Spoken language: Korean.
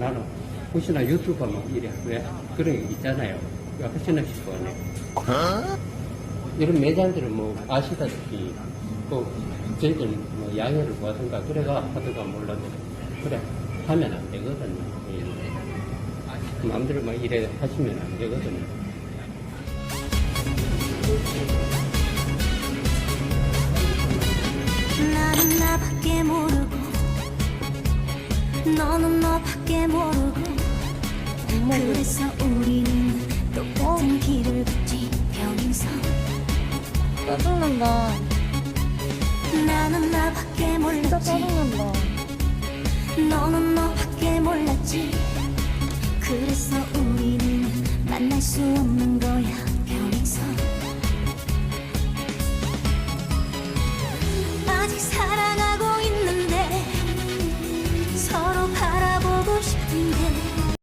나는 혹시나 유튜브 뭐 이래 왜게 있잖아요. 하시나 싶어네. 이런 매장들은 뭐 아시다시피 또 저희들 뭐 양해를 구하든가 그래가 하든가 몰라도 그래 하면 안 되거든요. 예. 마음대로 막 이래 하시면 안 되거든요. 나밖에 모르고 너는 너밖에 모르고 그래서 우리는 똑같은 길을 걷지 평생 짜증난다. 나는 나밖에 몰랐지 짜증난다. 너는 너밖에 몰랐지 그래서 우리는 만날 수 없는 거야 평생 아직 살아